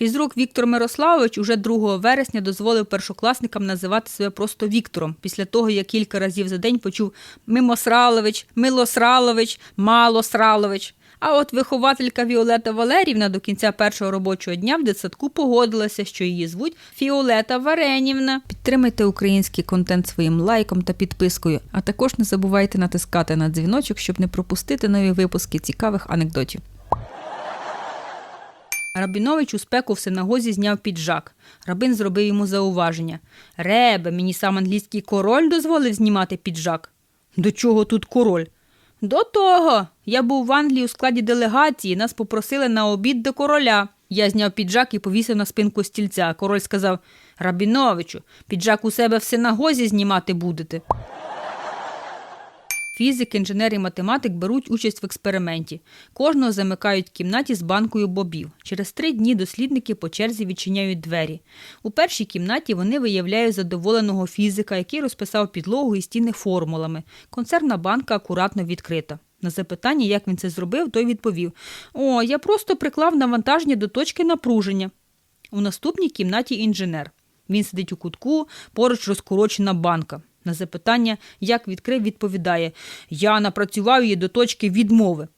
Фізрук Віктор Мирославович уже 2 вересня дозволив першокласникам називати себе просто Віктором, після того, як кілька разів за день почув Мимосралович, Милосралович, Малосралович. А от вихователька Віолета Валерівна до кінця першого робочого дня в дитсадку погодилася, що її звуть Фіолета Варенівна. Підтримайте український контент своїм лайком та підпискою, а також не забувайте натискати на дзвіночок, щоб не пропустити нові випуски цікавих анекдотів. Рабінович у спеку в синагозі зняв піджак. Рабин зробив йому зауваження. Ребе, мені сам англійський король дозволив знімати піджак. До чого тут король? До того. Я був в Англії у складі делегації, нас попросили на обід до короля. Я зняв піджак і повісив на спинку стільця. Король сказав Рабіновичу, піджак у себе в синагозі знімати будете. Фізик, інженер і математик беруть участь в експерименті. Кожного замикають в кімнаті з банкою бобів. Через три дні дослідники по черзі відчиняють двері. У першій кімнаті вони виявляють задоволеного фізика, який розписав підлогу і стіни формулами. Консервна банка акуратно відкрита. На запитання, як він це зробив, той відповів: О, я просто приклав навантаження до точки напруження. У наступній кімнаті інженер. Він сидить у кутку, поруч розкорочена банка. На запитання, як відкрив, відповідає: Я напрацював її до точки відмови.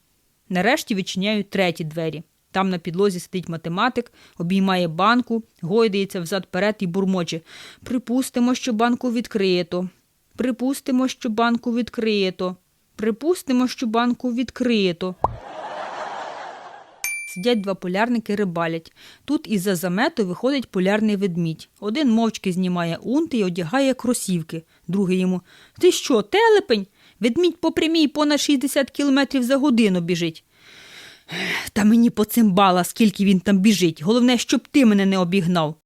Нарешті відчиняють треті двері. Там на підлозі сидить математик, обіймає банку, гойдається взад-перед і бурмоче. Припустимо, що банку відкрито. Припустимо, що банку відкрито. Припустимо, що банку відкрито. Сидять два полярники рибалять. Тут із-за замету виходить полярний ведмідь. Один мовчки знімає унти і одягає кросівки. Другий йому Ти що, телепень? Ведмідь по прямій понад 60 кілометрів за годину біжить. Та мені по цим бала, скільки він там біжить. Головне, щоб ти мене не обігнав.